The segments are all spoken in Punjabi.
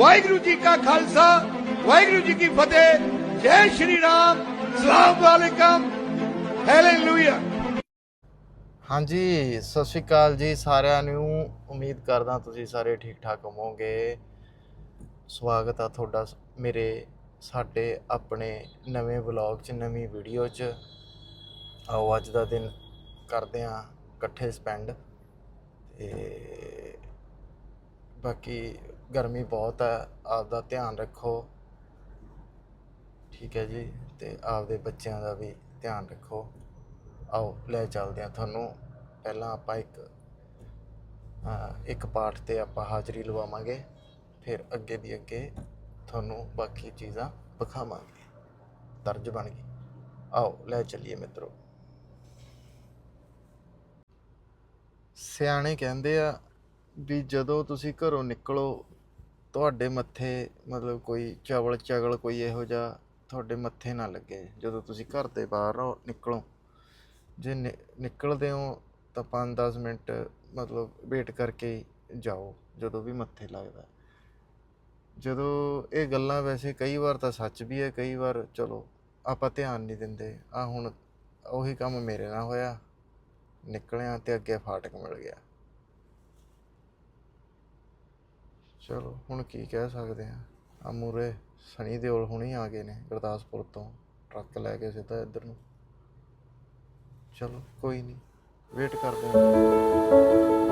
ਵਾਹਿਗੁਰੂ ਜੀ ਕਾ ਖਾਲਸਾ, ਵਾਹਿਗੁਰੂ ਜੀ ਕੀ ਫਤਿਹ, ਜੈ ਸ਼੍ਰੀ ਰਾਮ, ਸਲਾਮ ਵਾਲੇਕਮ ਹਾਲੇਲੂਇਆ ਹਾਂਜੀ, ਸਤਿ ਸ਼੍ਰੀ ਅਕਾਲ ਜੀ ਸਾਰਿਆਂ ਨੂੰ। ਉਮੀਦ ਕਰਦਾ ਤੁਸੀਂ ਸਾਰੇ ਠੀਕ ਠਾਕ ਹੋਵੋਗੇ। ਸਵਾਗਤ ਆ ਤੁਹਾਡਾ ਮੇਰੇ, ਸਾਡੇ ਆਪਣੇ ਨਵੇਂ ਵਲੌਗ 'ਚ, ਨਵੀਂ ਵੀਡੀਓ 'ਚ। ਆਓ, ਅੱਜ ਦਾ ਦਿਨ ਕਰਦੇ ਆ ਇਕੱਠੇ ਸਪੈਂਡ ਤੇ ਬਾਕੀ ਗਰਮੀ ਬਹੁਤ ਹੈ, ਆਪਦਾ ਧਿਆਨ ਰੱਖੋ। ਠੀਕ ਹੈ ਜੀ, ਤੇ ਆਪਦੇ ਬੱਚਿਆਂ ਦਾ ਵੀ ਧਿਆਨ ਰੱਖੋ। ਆਓ, ਲੈ ਚੱਲਦੇ ਆ ਤੁਹਾਨੂੰ। ਪਹਿਲਾਂ ਆਪਾਂ ਇੱਕ ਇੱਕ ਪਾਠ ਤੇ ਆਪਾਂ ਹਾਜ਼ਰੀ ਲਵਾਵਾਂਗੇ। ਫਿਰ ਅੱਗੇ ਦੀ ਅੱਗੇ ਤੁਹਾਨੂੰ ਬਾਕੀ ਚੀਜ਼ਾਂ ਵਿਖਾਵਾਂਗੇ। ਤਰਜ਼ ਬਣ ਗਈ। ਆਓ, ਲੈ ਚੱਲੀਏ ਮਿੱਤਰੋ। ਸਿਆਣੇ ਕਹਿੰਦੇ ਆ ਵੀ ਜਦੋਂ ਤੁਸੀਂ ਘਰੋਂ ਨਿਕਲੋ ਤੁਹਾਡੇ ਮੱਥੇ ਮਤਲਬ ਕੋਈ ਚਵਲ ਚਗਲ ਕੋਈ ਇਹੋ ਜਿਹਾ ਤੁਹਾਡੇ ਮੱਥੇ ਨਾ ਲੱਗੇ। ਜਦੋਂ ਤੁਸੀਂ ਘਰ ਦੇ ਬਾਹਰ ਰਹੋ, ਨਿਕਲੋ। ਜੇ ਨਿਕਲਦੇ ਹੋ ਤਾਂ 5-10 ਮਿੰਟ ਮਤਲਬ ਵੇਟ ਕਰਕੇ ਹੀ ਜਾਓ, ਜਦੋਂ ਵੀ ਮੱਥੇ ਲੱਗਦਾ। ਜਦੋਂ ਇਹ ਗੱਲਾਂ ਵੈਸੇ ਕਈ ਵਾਰ ਤਾਂ ਸੱਚ ਵੀ ਹੈ, ਕਈ ਵਾਰ ਚਲੋ ਆਪਾਂ ਧਿਆਨ ਨਹੀਂ ਦਿੰਦੇ। ਆ ਹੁਣ ਉਹੀ ਕੰਮ ਮੇਰੇ ਨਾਲ ਹੋਇਆ। ਨਿਕਲਿਆ ਤੇ ਅੱਗੇ ਫਾਟਕ ਮਿਲ ਗਿਆ। ਚਲੋ, ਹੁਣ ਕੀ ਕਹਿ ਸਕਦੇ ਆ ਆ ਮੂਰੇ ਸਣੀ ਦਿਓਲ ਹੁਣੇ ਆ ਗਏ ਨੇ ਗੁਰਦਾਸਪੁਰ ਤੋਂ। ਟਰੱਕ ਲੈ ਕੇ ਸਿੱਧਾ ਇੱਧਰ ਨੂੰ। ਚਲੋ, ਕੋਈ ਨਹੀਂ ਵੇਟ ਕਰਦੇ ਹਾਂ।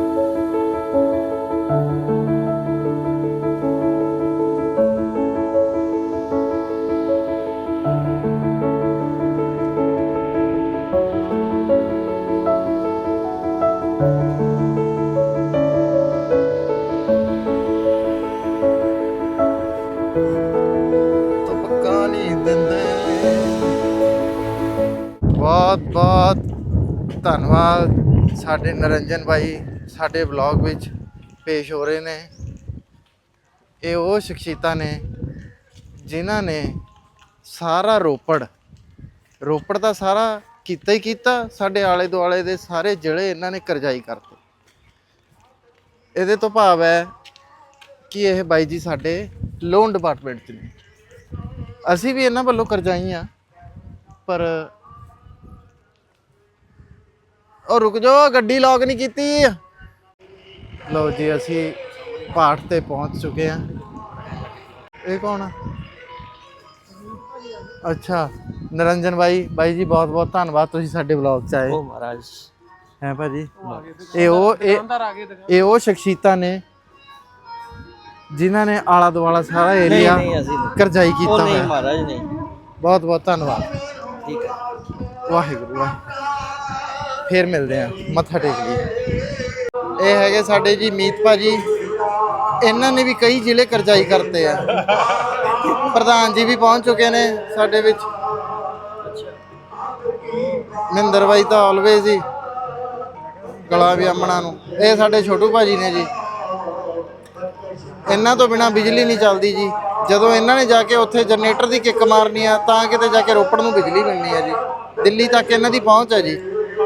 ਸਾਡੇ ਨਰਿੰਜਨ ਭਾਈ ਸਾਡੇ ਵਲੌਗ ਵਿੱਚ ਪੇਸ਼ ਹੋ ਰਹੇ ਨੇ। ਇਹ ਉਹ ਸ਼ਖਸੀਅਤਾਂ ਨੇ ਜਿਨ੍ਹਾਂ ਨੇ ਸਾਰਾ ਰੋਪੜ ਰੋਪੜ ਦਾ ਸਾਰਾ ਕੀਤਾ ਹੀ ਕੀਤਾ, ਸਾਡੇ ਆਲੇ ਦੁਆਲੇ ਦੇ ਸਾਰੇ ਜਿਹੜੇ ਇਹਨਾਂ ਨੇ ਕਰਜਾਈ ਕਰਤੇ। ਇਹਦੇ ਤੋਂ ਭਾਵ ਹੈ ਕਿ ਇਹ ਬਾਈ ਜੀ ਸਾਡੇ ਲੋਨ ਡਿਪਾਰਟਮੈਂਟ 'ਚ ਨੇ। ਅਸੀਂ ਵੀ ਇਹਨਾਂ ਵੱਲੋਂ ਕਰਜ਼ਾਈ ਆ, ਪਰ ਉਹ ਰੁਕ ਜਾਓ ਗੱਡੀ ਲੌਕ ਨਹੀਂ ਕੀਤੀ। ਲਓ ਜੀ ਅਸੀਂ ਪਾਠ ਤੇ ਪਹੁੰਚ ਚੁੱਕੇ ਆ ਇਹ ਕੌਣ ਆ? ਅੱਛਾ ਨਰਿੰਜਨ ਭਾਈ ਬਾਈ ਜੀ ਬਹੁਤ ਬਹੁਤ ਧੰਨਵਾਦ ਤੁਸੀਂ ਸਾਡੇ ਵਲੌਗ 'ਚ ਆਏ। ਉਹ ਮਹਾਰਾਜ। ਹੈ ਭਾਜੀ? ਇਹ ਉਹ ਇਹ ਇਹ ਉਹ ਸ਼ਖਸੀਅਤਾਂ ਨੇ ਜਿਨ੍ਹਾਂ ਨੇ ਆਲਾ ਦੁਆਲਾ ਸਾਰਾ ਏਰੀਆ। ਕਰਜ਼ਾਈ ਕੀਤਾ ਨਹੀਂ ਹੋਇਆ। ਮਹਾਰਾਜ ਨਹੀਂ। ਬਹੁਤ ਬਹੁਤ ਧੰਨਵਾਦ। ਠੀਕ ਹੈ। ਵਾਹਿਗੁਰੂ ਵਾਹਿਗੁਰੂ। ਫੇਰ ਮਿਲਦੇ ਆ ਮੱਥਾ ਟੇਕ ਲਈ ਇਹ ਹੈਗੇ ਸਾਡੇ ਜੀ ਮੀਤ ਭਾਜੀ। ਇਹਨਾਂ ਨੇ ਵੀ ਕਈ ਜ਼ਿਲ੍ਹੇ ਕਰਜ਼ਾਈ ਕਰਤੇ ਆ। ਪ੍ਰਧਾਨ ਜੀ ਵੀ ਪਹੁੰਚ ਚੁੱਕੇ ਨੇ ਸਾਡੇ ਵਿੱਚ। ਮਹਿੰਦਰ ਬਾਈ ਤਾਂ ਆਲਵੇਜ਼ ਹੀ। ਗਲਾ ਵੀ ਅੰਮਣਾ ਨੂੰ। ਇਹ ਸਾਡੇ ਛੋਟੂ ਭਾਜੀ ਨੇ ਜੀ। ਇਹਨਾਂ ਤੋਂ ਬਿਨਾ ਬਿਜਲੀ ਨਹੀਂ ਚੱਲਦੀ ਜੀ। ਜਦੋਂ ਇਹਨਾਂ ਨੇ ਜਾ ਕੇ ਉੱਥੇ ਜਨਰੇਟਰ ਦੀ ਕਿੱਕ ਮਾਰਨੀ ਆ, ਤਾਂ ਕਿਤੇ ਜਾ ਕੇ ਰੋਪੜ ਨੂੰ ਬਿਜਲੀ ਮਿਲਣੀ ਆ ਜੀ। ਦਿੱਲੀ ਤੱਕ ਇਹਨਾਂ ਦੀ ਪਹੁੰਚ ਹੈ ਜੀ।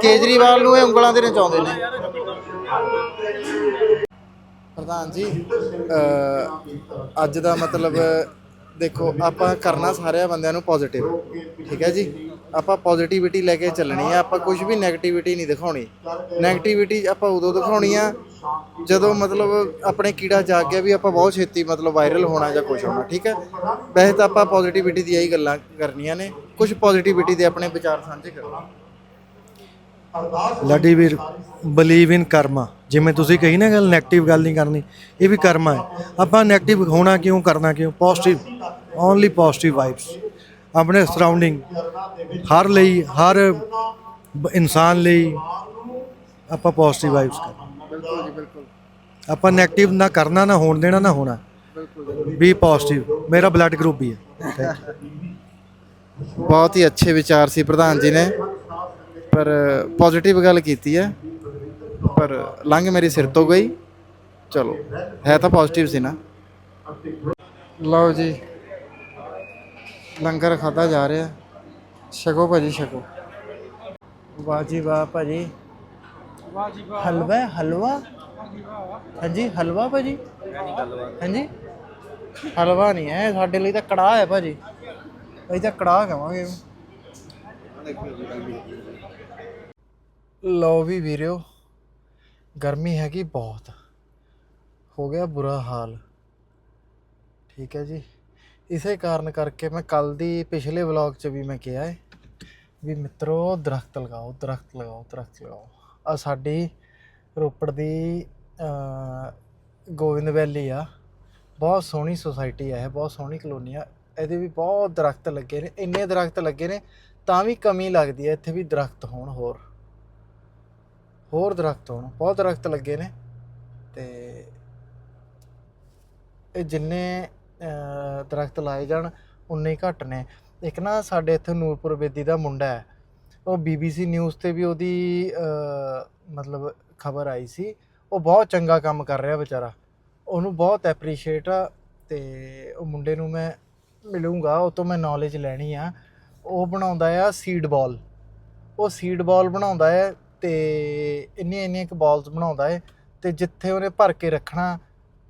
ਕੇਜਰੀਵਾਲ ਨੂੰ ਇਹ ਉਂਗਲਾਂ ਦੇ ਨਚਾਉਂਦੇ ਨੇ। ਪ੍ਰਧਾਨ ਜੀ ਅਹ, ਅੱਜ ਦਾ ਮਤਲਬ ਦੇਖੋ ਆਪਾਂ ਕਰਨਾ ਸਾਰਿਆਂ ਬੰਦਿਆਂ ਨੂੰ ਪੋਜ਼ਿਟਿਵ ਠੀਕ ਹੈ ਜੀ? ਆਪਾਂ ਪੋਜ਼ਿਟਿਵਿਟੀ ਲੈ ਕੇ ਚੱਲਣੀ ਆ ਆਪਾਂ ਕੁਝ ਵੀ 네ਗੇਟਿਵਿਟੀ ਨਹੀਂ ਦਿਖਾਉਣੀ। 네ਗੇਟਿਵਿਟੀ ਆਪਾਂ ਉਦੋਂ ਦਿਖਾਉਣੀ ਆ ਜਦੋਂ ਮਤਲਬ ਆਪਣੇ ਕੀੜਾ ਜਾਗ ਗਿਆ ਵੀ ਆਪਾਂ ਬਹੁਤ ਛੇਤੀ ਮਤਲਬ ਵਾਇਰਲ ਹੋਣਾ ਜਾਂ ਕੁਝ ਹੋਣਾ ਠੀਕ ਹੈ? ਵੈਸੇ ਤਾਂ ਆਪਾਂ ਪੋਜ਼ਿਟਿਵਿਟੀ ਦੀਆਂ ਹੀ ਗੱਲਾਂ ਕਰਨੀਆਂ ਨੇ ਕੁਝ ਪੋਜ਼ਿਟਿਵਿਟੀ ਦੇ ਆਪਣੇ ਵਿਚਾਰ ਸਾਂਝੇ ਕਰੋ। ਲਾਡੀ ਵੀਰ ਬਲੀਵ ਇਨ ਕਰਮਾ ਜਿਵੇਂ ਤੁਸੀਂ ਕਹੀ ਨਾ ਗੱਲ ਨੈਗੇਟਿਵ ਗੱਲ ਨਹੀਂ ਕਰਨੀ, ਇਹ ਵੀ ਕਰਮਾ ਹੈ। ਆਪਾਂ ਨੈਗੇਟਿਵ ਹੋਣਾ ਕਿਉਂ, ਕਰਨਾ ਕਿਉਂ? ਪੋਜ਼ਿਟਿਵ ਓਨਲੀ ਪੋਜ਼ਿਟਿਵ ਵਾਈਬਸ ਆਪਣੇ ਸਰਾਊਂਡਿੰਗ ਹਰ ਲਈ, ਹਰ ਇਨਸਾਨ ਲਈ ਆਪਾਂ ਪੋਜ਼ਿਟਿਵ ਵਾਈਬਸ ਕਰ ਬਿਲਕੁਲ ਜੀ ਬਿਲਕੁਲ ਆਪਾਂ ਨੈਗੇਟਿਵ ਨਾ ਕਰਨਾ, ਨਾ ਹੋਣ ਦੇਣਾ, ਨਾ ਹੋਣਾ। ਵੀ ਪੋਜ਼ਿਟਿਵ ਮੇਰਾ ਬਲੱਡ ਗਰੁੱਪ ਹੀ। ਹੈ ਬਹੁਤ ਹੀ ਅੱਛੇ ਵਿਚਾਰ ਸੀ ਪ੍ਰਧਾਨ ਜੀ ਨੇ। ਪਰ ਪੋਜ਼ਿਟਿਵ ਗੱਲ ਕੀਤੀ ਹੈ ਪਰ ਲੰਘ ਮੇਰੇ ਸਿਰ ਤੋਂ ਗਈ। ਚਲੋ ਹੈ ਤਾਂ ਪੋਜ਼ਿਟਿਵ ਸੀ ਨਾ। ਲਓ ਜੀ ਲੰਗਰ ਖਾਦਾ ਜਾ ਰਿਹਾ। ਛਕੋ ਭਾਜੀ ਛਕੋ। ਵਾਹ ਜੀ ਵਾਹ ਭਾਜੀ। ਹਲਵਾ ਹੈ, ਹਲਵਾ? ਹਾਂਜੀ ਹਲਵਾ ਭਾਜੀ? ਹਾਂਜੀ? ਹਲਵਾ ਨਹੀਂ ਹੈ ਸਾਡੇ ਲਈ ਤਾਂ ਕੜਾਹ ਹੈ ਭਾਜੀ। ਅਸੀਂ ਤਾਂ ਕੜਾਹ ਕਹਾਂਗੇ ਇਹਨੂੰ। ਲਓ ਵੀ ਵੀਰਿਓ ਗਰਮੀ ਹੈਗੀ ਬਹੁਤ। ਹੋ ਗਿਆ ਬੁਰਾ ਹਾਲ। ਠੀਕ ਹੈ ਜੀ। ਇਸੇ ਕਾਰਨ ਕਰਕੇ ਮੈਂ ਕੱਲ ਦੀ ਪਿਛਲੇ ਵਲੌਗ 'ਚ ਵੀ ਮੈਂ ਕਿਹਾ ਹੈ ਵੀ ਮਿੱਤਰੋ ਦਰਖਤ ਲਗਾਓ ਦਰਖਤ ਲਗਾਓ ਦਰਖਤ ਲਗਾਓ। ਆ ਸਾਡੀ ਰੋਪੜ ਦੀ ਅਹ, ਗੋਬਿੰਦ ਵੈਲੀ ਆ। ਬਹੁਤ ਸੋਹਣੀ ਸੁਸਾਇਟੀ ਆ ਇਹ ਬਹੁਤ ਸੋਹਣੀ ਕਲੋਨੀ ਆ। ਇਹਦੇ ਵੀ ਬਹੁਤ ਦਰਖਤ ਲੱਗੇ ਨੇ। ਇੰਨੇ ਦਰਖਤ ਲੱਗੇ ਨੇ ਤਾਂ ਵੀ ਕਮੀ ਲੱਗਦੀ ਹੈ ਇੱਥੇ ਵੀ ਦਰਖਤ ਹੋਣ ਹੋਰ। ਹੋਰ ਦਰਖਤ ਹੋਣ ਬਹੁਤ ਦਰਖਤ ਲੱਗੇ ਨੇ ਤੇ ਇਹ ਜਿੰਨੇ ਅਹ, ਦਰਖਤ ਲਾਏ ਜਾਣ ਉਨੇ ਘੱਟ ਨੇ। ਇੱਕ ਨਾ ਸਾਡੇ ਇੱਥੇ ਨੂਰਪੁਰ ਬੇਦੀ ਦਾ ਮੁੰਡਾ ਹੈ ਉਹ ਬੀਬੀਸੀ ਨਿਊਜ਼ ਤੇ ਵੀ ਉਹਦੀ ਮਤਲਬ ਖਬਰ ਆਈ ਸੀ। ਉਹ ਬਹੁਤ ਚੰਗਾ ਕੰਮ ਕਰ ਰਿਹਾ ਵਿਚਾਰਾ। ਉਹਨੂੰ ਬਹੁਤ ਐਪਰੀਸ਼ੀਏਟ ਆ ਤੇ ਉਹ ਮੁੰਡੇ ਨੂੰ ਮੈਂ ਮਿਲੂੰਗਾ ਉਹ ਤੋਂ ਮੈਂ ਨੌਲੇਜ ਲੈਣੀ ਆ। ਉਹ ਬਣਾਉਂਦਾ ਆ ਸੀਡ ਬਾਲ ਉਹ ਸੀਡ ਬਾਲ ਬਣਾਉਂਦਾ ਹੈ ਤੇ ਇੰਨੀਆਂ ਇੰਨੀਆਂ ਕੁ ਬਾਲਸ ਬਣਾਉਂਦਾ ਏ ਤੇ ਜਿੱਥੇ ਉਹਨੇ ਭਰ ਕੇ ਰੱਖਣਾ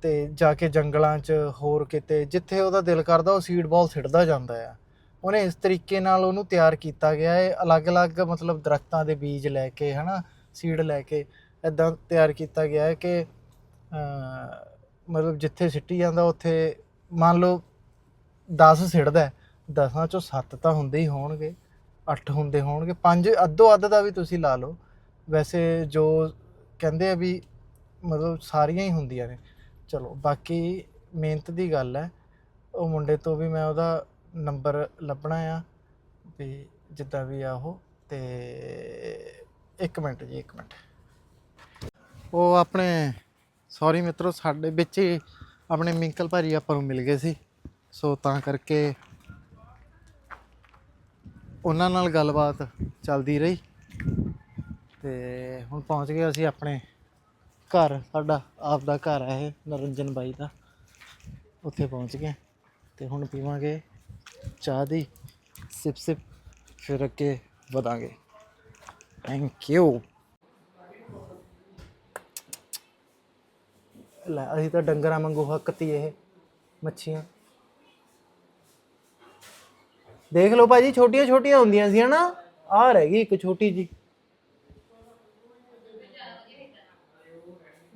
ਤੇ ਜਾ ਕੇ ਜੰਗਲਾਂ 'ਚ ਹੋਰ ਕਿਤੇ, ਜਿੱਥੇ ਉਹਦਾ ਦਿਲ ਕਰਦਾ ਉਹ ਸੀਡ ਬਾਲ ਸਿੱਟਦਾ ਜਾਂਦਾ ਆ। ਉਹਨੇ ਇਸ ਤਰੀਕੇ ਨਾਲ ਉਹਨੂੰ ਤਿਆਰ ਕੀਤਾ ਗਿਆ ਏ, ਅਲੱਗ-ਅਲੱਗ ਮਤਲਬ ਦਰਖਤਾਂ ਦੇ ਬੀਜ ਲੈ ਕੇ, ਹਨਾ ਸੀਡ ਲੈ ਕੇ ਇਦਾਂ ਤਿਆਰ ਕੀਤਾ ਗਿਆ ਹੈ ਕਿ ਮਤਲਬ ਜਿੱਥੇ ਸਿੱਟੀ ਜਾਂਦਾ ਉੱਥੇ ਮੰਨ ਲਓ 10 ਸਿੱਟਦਾ 10ਾਂ ਚੋਂ 7 ਤਾਂ ਹੁੰਦੇ ਹੀ ਹੋਣਗੇ 8 ਹੁੰਦੇ ਹੋਣਗੇ 5 ਅੱਧੋ ਅੱਧ ਦਾ ਵੀ ਤੁਸੀਂ ਲਾ ਲਓ। ਵੈਸੇ ਜੋ ਕਹਿੰਦੇ ਆ ਵੀ ਮਤਲਬ ਸਾਰੀਆਂ ਹੀ ਹੁੰਦੀਆਂ ਨੇ। ਚਲੋ, ਬਾਕੀ ਮਿਹਨਤ ਦੀ ਗੱਲ ਹੈ। ਉਹ ਮੁੰਡੇ ਤੋਂ ਵੀ ਮੈਂ ਉਹਦਾ ਨੰਬਰ ਲੱਭਣਾ ਆ ਵੀ ਜਿੱਦਾਂ ਵੀ ਆ ਉਹ। ਤੇ ਇੱਕ ਮਿੰਟ ਜੀ, ਇੱਕ ਮਿੰਟ। ਉਹ ਆਪਣੇ ਸੌਰੀ ਮਿੱਤਰੋ, ਸਾਡੇ ਵਿੱਚ ਹੀ ਆਪਣੇ ਮਿੰਕਲ ਭਾਜੀ ਆਪਾਂ ਨੂੰ ਮਿਲ ਗਏ ਸੀ। ਸੋ ਤਾਂ ਕਰਕੇ ਉਹਨਾਂ ਨਾਲ ਗੱਲਬਾਤ ਚੱਲਦੀ ਰਹੀ। ਤੇ ਹੁਣ ਪਹੁੰਚ ਗਏ ਅਸੀਂ ਆਪਣੇ ਘਰ, ਸਾਡਾ ਆਪ ਦਾ ਘਰ ਹੈ ਇਹ ਨਰਿੰਜਨ ਬਾਈ ਦਾ। ਉੱਥੇ ਪਹੁੰਚ ਗਏ ਤੇ ਹੁਣ ਪੀਵਾਂਗੇ ਚਾਹ ਦੀ, ਸਿਪ ਸਿਪ, ਫਿਰ ਅੱਗੇ ਵਧਾਂਗੇ। ਥੈਂਕ ਯੂ ਲੈ, ਅਸੀਂ ਤਾਂ ਡੰਗਰਾਂ ਵਾਂਗੂ ਹੱਕਤੀ ਇਹ ਮੱਛੀਆਂ। ਦੇਖ ਲਓ ਭਾਜੀ ਛੋਟੀਆਂ ਛੋਟੀਆਂ ਹੁੰਦੀਆਂ ਸੀ ਹਨਾ? ਆਹ ਰਹਿ ਗਈ ਇੱਕ ਛੋਟੀ ਜੀ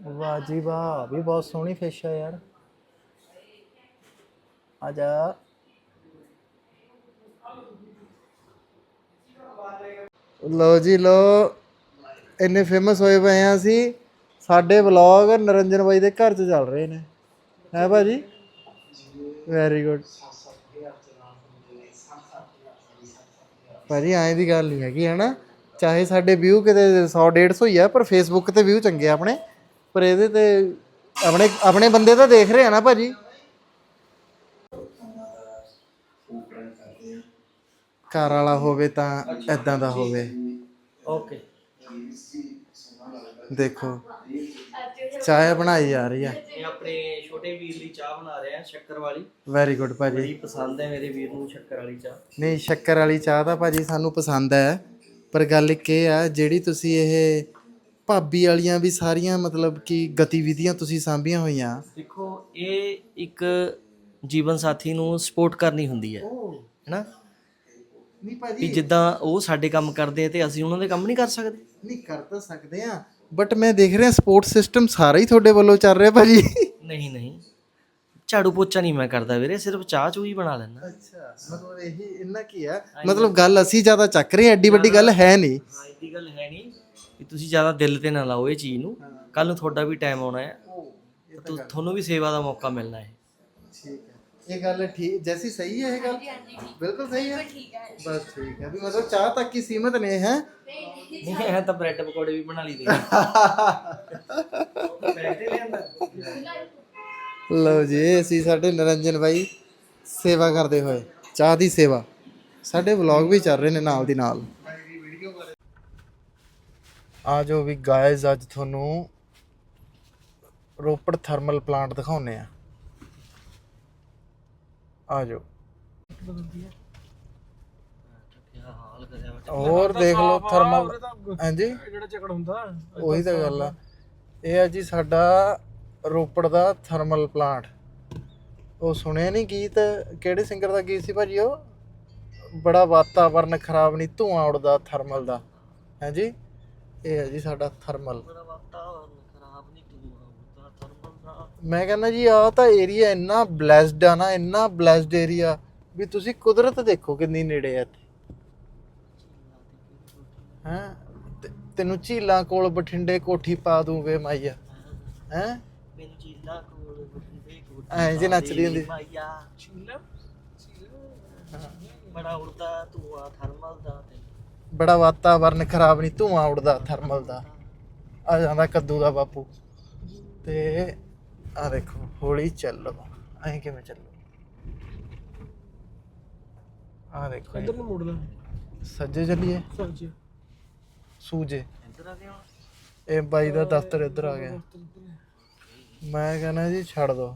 ਵਾਹ ਜੀ ਵਾਹ ਵੀ ਬਹੁਤ ਸੋਹਣੀ ਫਿਸ਼ ਹੈ ਯਾਰ। ਆ ਜਾ। ਲੋ ਜੀ ਲੋ ਇੰਨੇ ਫੇਮਸ ਹੋਏ ਪਏ ਆ ਅਸੀਂ। ਸਾਡੇ ਵਲੌਗ ਨਰਿੰਜਨ ਬਾਈ ਦੇ ਘਰ 'ਚ ਚੱਲ ਰਹੇ ਨੇ। ਹੈ ਭਾਜੀ? ਵੈਰੀ ਗੁੱਡ ਭਾਜੀ, ਐਂ ਦੀ ਗੱਲ ਨਹੀਂ ਹੈਗੀ, ਹਨਾ? ਚਾਹੇ ਸਾਡੇ ਵਿਊ ਕਿਤੇ 100 150 ਹੀ ਆ, ਪਰ ਫੇਸਬੁੱਕ ਤੇ ਵਿਊ ਚੰਗੇ ਆਪਣੇ। ਪਰ ਇਹਦੇ ਤੇ ਆਪਣੇ ਆਪਣੇ ਬੰਦੇ ਤਾਂ ਦੇਖ ਰਹੇ ਆ ਨਾ ਭਾਜੀ। ਘਰ ਵਾਲਾ ਹੋਵੇ ਤਾਂ ਐਦਾਂ ਦਾ ਹੋਵੇ। ਓਕੇ। ਦੇਖੋ ਚਾਹ ਬਣਾਈ ਜਾ ਰਹੀ ਆ। ਇਹ ਆਪਣੇ ਛੋਟੇ ਵੀਰ ਲਈ ਚਾਹ ਬਣਾ ਰਹੇ ਆ ਸ਼ੱਕਰ ਵਾਲੀ। ਵੈਰੀ ਗੁੱਡ ਭਾਜੀ। ਬੜੀ ਪਸੰਦ ਹੈ ਮੇਰੇ ਵੀਰ ਨੂੰ ਸ਼ੱਕਰ ਵਾਲੀ ਚਾਹ। ਨਹੀਂ ਸ਼ੱਕਰ ਵਾਲੀ ਚਾਹ ਤਾਂ ਭਾਜੀ ਸਾਨੂੰ ਪਸੰਦ ਹੈ। ਪਰ ਗੱਲ ਇੱਕ ਇਹ ਆ ਜਿਹੜੀ ਤੁਸੀਂ ਇਹ ਭਾਬੀ ਵਾਲੀਆਂ ਵੀ ਸਾਰੀਆਂ ਮਤਲਬ ਕਿ ਗਤੀਵਿਧੀਆਂ ਤੁਸੀਂ ਸਾਂਭੀਆਂ ਹੋਈਆਂ। ਦੇਖੋ ਇਹ ਇੱਕ ਜੀਵਨ ਸਾਥੀ ਨੂੰ ਸਪੋਰਟ ਕਰਨੀ ਹੁੰਦੀ ਹੈ ਹੈਨਾ? ਨਹੀਂ ਵੀ ਭਾਜੀ ਜਿੱਦਾਂ ਉਹ ਸਾਡੇ ਕੰਮ ਕਰਦੇ ਆ ਤੇ ਅਸੀਂ ਉਹਨਾਂ ਦੇ ਕੰਮ ਨਹੀਂ ਕਰ ਸਕਦੇ। ਨਹੀਂ ਕਰ ਤਾਂ ਸਕਦੇ ਆ ਬਟ ਮੈਂ ਦੇਖ ਰਿਹਾ ਸਪੋਰਟ ਸਿਸਟਮ ਸਾਰਾ ਹੀ ਤੁਹਾਡੇ ਵੱਲੋਂ ਚੱਲ ਰਿਹਾ ਭਾਜੀ। ਨਹੀਂ ਨਹੀਂ। ਝਾੜੂ ਪੋਚਾ ਨਹੀਂ ਮੈਂ ਕਰਦਾ ਵੀਰੇ ਸਿਰਫ ਚਾਹ ਚੂ ਹੀ ਬਣਾ ਲੈਂਦਾ। ਅੱਛਾ ਮਤਲਬ ਇਹੀ ਇੰਨਾ ਕੀ ਆ ਮਤਲਬ ਗੱਲ ਅਸੀਂ ਜ਼ਿਆਦਾ ਚੱਕ ਰਹੇ ਹਾਂ ਐਡੀ ਵੱਡੀ ਗੱਲ ਹੈ ਨਹੀਂ। ਹਾਂ ਇਹਦੀ ਗੱਲ ਹੈ ਨਹੀਂ। ਕਿ ਤੁਸੀਂ ਜ਼ਿਆਦਾ ਦਿਲ ਤੇ ਨਾ ਲਾਓ ਇਹ ਚੀਜ਼ ਨੂੰ। ਕੱਲ ਨੂੰ ਤੁਹਾਡਾ ਵੀ ਟਾਈਮ ਆਉਣਾ ਹੈ। ਤੁ- ਤੁਹਾਨੂੰ ਵੀ ਸੇਵਾ ਦਾ ਮੌਕਾ ਮਿਲਣਾ ਹੈ। ਠੀਕ ਹੈ। ਇਹ ਗੱਲ ਠੀਕ ਜੈਸੀ ਸਹੀ ਹੈ ਇਹ ਗੱਲ? ਬਿਲਕੁਲ ਸਹੀ ਹੈ? ਬਸ ਠੀਕ ਹੈ। ਵੀ ਮਤਲਬ ਚਾਹ ਤੱਕ ਹੀ ਸੀਮਤ ਨੇ ਹੈ ਨਹੀਂ ਹੈ ਤਾਂ ਬ੍ਰੈਡ ਪਕੌੜੇ ਵੀ ਬਣਾ ਬੈਠੇ ਲਿਆਂਦਾ ਲਓ ਜੀ ਅਸੀਂ ਸਾਡੇ ਨਰਿੰਜਨ ਭਾਈ ਸੇਵਾ ਕਰਦੇ ਹੋਏ। ਚਾਹ ਦੀ ਸੇਵਾ। ਸਾਡੇ ਵਲੌਗ ਵੀ ਚੱਲ ਰਹੇ ਨੇ ਨਾਲ ਦੀ ਨਾਲ। ਆ ਜੋ ਵੀ ਗਾਇਜ਼ ਅੱਜ ਤੁਹਾਨੂੰ ਰੋਪੜ ਥਰਮਲ ਪਲਾਂਟ ਦਿਖਾਉਨੇ ਆ ਆ ਜੋ। ਹੋਰ ਦੇਖ ਲਓ ਥਰਮਲ ਹਾਂਜੀ? ਜਿਹੜਾ ਝਗੜ ਹੁੰਦਾ ਉਹੀ ਤਾਂ ਗੱਲ ਆ। ਇਹ ਆ ਜੀ ਸਾਡਾ ਰੋਪੜ ਦਾ ਥਰਮਲ ਪਲਾਂਟ ਉਹ ਸੁਣਿਆ ਨਹੀਂ ਗੀਤ? ਕਿਹੜੇ ਸਿੰਗਰ ਦਾ ਗੀਤ ਸੀ ਭਾਜੀ ਉਹ? ਬੜਾ ਵਾਤਾਵਰਨ ਖਰਾਬ ਨਹੀਂ ਧੂਆਂ ਉੜਦਾ ਥਰਮਲ ਦਾ। ਹਾਂਜੀ ਇਹ ਹੈ ਜੀ ਸਾਡਾ ਥਰਮਲ ਮੇਰਾ ਵਾਤਾਵਰਨ ਖਰਾਬ ਨਹੀਂ ਤੂੰ ਆਉਂਦਾ ਥਰਮਲ ਦਾ। ਮੈਂ ਕਹਿੰਦਾ ਜੀ ਆਹ ਤਾਂ ਏਰੀਆ ਇੰਨਾ ਬਲੈਸਡ ਆ ਨਾ ਇੰਨਾ ਬਲੈਸਡ ਏਰੀਆ ਵੀ ਤੁਸੀਂ ਕੁਦਰਤ ਦੇਖੋ ਕਿੰਨੀ ਨੇੜੇ ਆ ਇੱਥੇ। ਹੈਂ? ਤੈਨੂੰ ਝੀਲਾਂ ਕੋਲ ਬਠਿੰਡੇ ਕੋਠੀ ਪਾ ਦੂੰਗੇ ਮਾਈਆ। ਹੈਂ? ਮੈਨੂੰ ਚੀਲਾ ਕੋਲ ਬੁੱਢੇ ਕੋਲ ਐਂ ਜੇ ਨੱਚਦੀ ਹੁੰਦੀ। ਮਾਇਆ ਚੀਲਾ ਬੜਾ ਉੜਦਾ ਤੂੰ ਆ ਥਰਮਲ ਦਾ। ਬੜਾ ਵਾਤਾਵਰਨ ਖਰਾਬ ਨਹੀਂ ਧੂਆਂ ਉੜਦਾ ਥਰਮਲ ਦਾ। ਆ ਜਾਂਦਾ ਕੱਦੂ ਦਾ ਬਾਪੂ। ਤੇ ਆ ਦੇਖੋ ਹੌਲੀ ਚੱਲੋ। ਐਂ ਕਿਵੇਂ ਚੱਲੋ? ਆ ਦੇਖੋ ਇੱਧਰ ਨੂੰ ਮੁੜਦਾ ਸੱਜੇ ਚੱਲੀਏ? ਸੱਚ ਸੂਜੇ। ਇੱਧਰ ਆ ਗਿਆ ਇਹ ਬਾਈ ਦਾ ਦਫ਼ਤਰ ਇੱਧਰ ਆ ਗਿਆ। ਮੈਂ ਕਹਿੰਦਾ ਜੀ ਛੱਡ ਦੋ।